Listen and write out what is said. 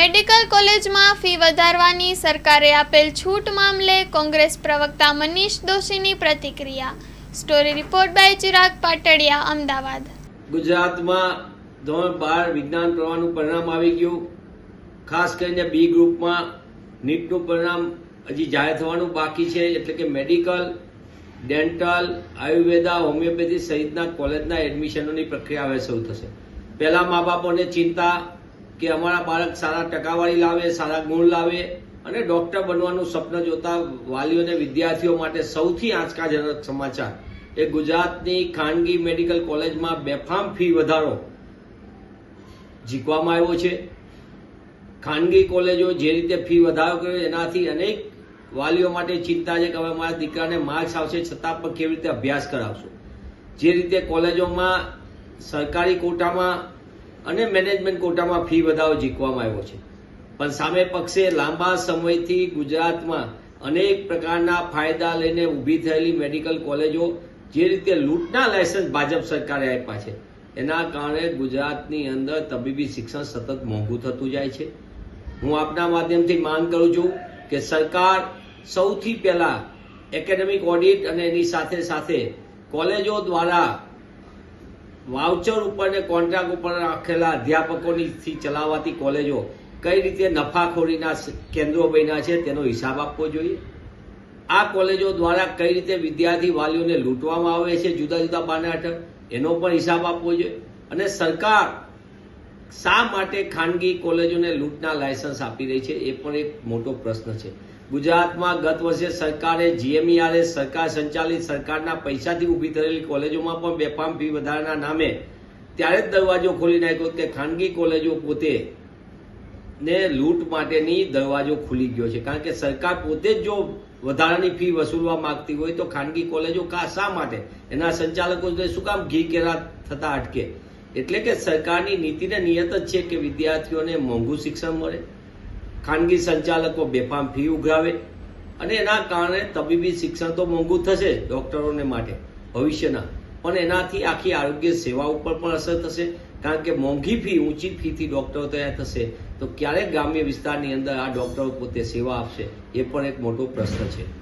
Medical કોલેજમાં fee વધારવાની સરકારે આપેલ છૂટ મામલે કોંગ્રેસ પ્રવક્તા મનીષ દોશીની પ્રતિક્રિયા. Story report by Chirag Patadiya, Ahmedabad. ગુજરાતમાં ધોરણ બાર વિજ્ઞાન પ્રવાહનું પરિણામ આવી ગયું. ખાસ કરીને બી ગ્રુપમાં નીટનું પરિણામ હજી જાહેર થવાનું બાકી છે, એટલે કે મેડિકલ, ડેન્ટલ, આયુર્વેદા, હોમિયોપેથી સહિતના કોલેજના એડમિશનોની પ્રક્રિયા હવે શરૂ થશે. પહેલા મા બાપોને ચિંતા કે અમારા બાળક સારા ટકાવારી લાવે, સારા ગુણ લાવે અને ડોક્ટર બનવાનું સ્વપ્ન જોતા વાલીઓ અને વિદ્યાર્થીઓ માટે સૌથી આંચકાજનક સમાચાર. એ ગુજરાતની ખાનગી મેડિકલ કોલેજમાં બેફામ ફી વધારો જીકવામાં આવ્યો છે. ખાનગી કોલેજો જે રીતે ફી વધારો કર્યો એનાથી અનેક વાલીઓ માટે ચિંતા છે કે હવે મારા દીકરાને માર્ક્સ આવશે છતાં પણ કેવી રીતે અભ્યાસ કરાવશો? જે રીતે કોલેજોમાં સરકારી કોટામાં અને મેનેજમેન્ટ કોટામાં ફી વધારો જીકવામાં આવ્યો છે. પણ સામે પક્ષે લાંબા સમયથી ગુજરાતમાં અનેક પ્રકારના ફાયદા લઈને ઊભી થયેલી મેડિકલ કોલેજો જે રીતે લૂંટના લાયસન્સ ભાજપ સરકારે આપ્યા છે, એના કારણે ગુજરાતની અંદર તબીબી શિક્ષણ સતત મોંઘું થતું જાય છે. હું આપના માધ્યમથી માંગ કરું છું કે સરકાર સૌથી પહેલા એકેડેમિક ઓડિટ અને એની સાથે સાથે કોલેજો દ્વારા વાઉચર ઉપર ને કોન્ટ્રાક્ટ ઉપર રાખેલા અધ્યાપકોની થી ચલાવાતી કોલેજો કઈ રીતે નફાખોરીના કેન્દ્રો બન્યા છે તેનો હિસાબ આપવો જોઈએ? આ કોલેજો દ્વારા કઈ રીતે વિદ્યાર્થી વાલીઓને લૂંટવામાં આવે છે જુદા જુદા બાના હેઠળ? એનો પણ હિસાબ આપવો જોઈએ. અને સરકાર શા માટે ખાનગી કોલેજોને લૂંટના લાયસન્સ આપી રહી છે? એ પણ એક મોટો પ્રશ્ન છે. ગુજરાતમાં ગત વર્ષે સરકારે જીએમઈઆરએ સરકાર સંચાલિત સરકારના પૈસાથી ઊભી થયેલી કોલેજોમાં પણ બેફામ ફી વધારાના નામે ત્યારે જ દરવાજો ખોલી નાખ્યો કે ખાનગી કોલેજો પોતે ને લૂંટ માટેની દરવાજો ખુલી ગયો છે. કારણ કે સરકાર પોતે જ જો વધારાની ફી વસૂલવા માંગતી હોય તો ખાનગી કોલેજો કા શા માટે? એના સંચાલકો શું કામ ઘી કેરા થતા અટકે? એટલે કે સરકારની નીતિને નિયત જ છે કે વિદ્યાર્થીઓને મોંઘું શિક્ષણ મળે, ખાનગી સંચાલકો બેફામ ફી ઉઘરાવે અને એના કારણે તબીબી શિક્ષણ તો મોંઘું થશે ડોક્ટરોને માટે, ભવિષ્યના. પણ એનાથી આખી આરોગ્ય સેવા ઉપર પણ અસર થશે, કારણ કે મોંઘી ફી, ઊંચી ફીથી ડોક્ટરો તૈયાર થશે. તો ક્યારેક ગ્રામ્ય વિસ્તારની અંદર આ ડોક્ટરો પોતે સેવા આપશે, એ પણ એક મોટો પ્રશ્ન છે.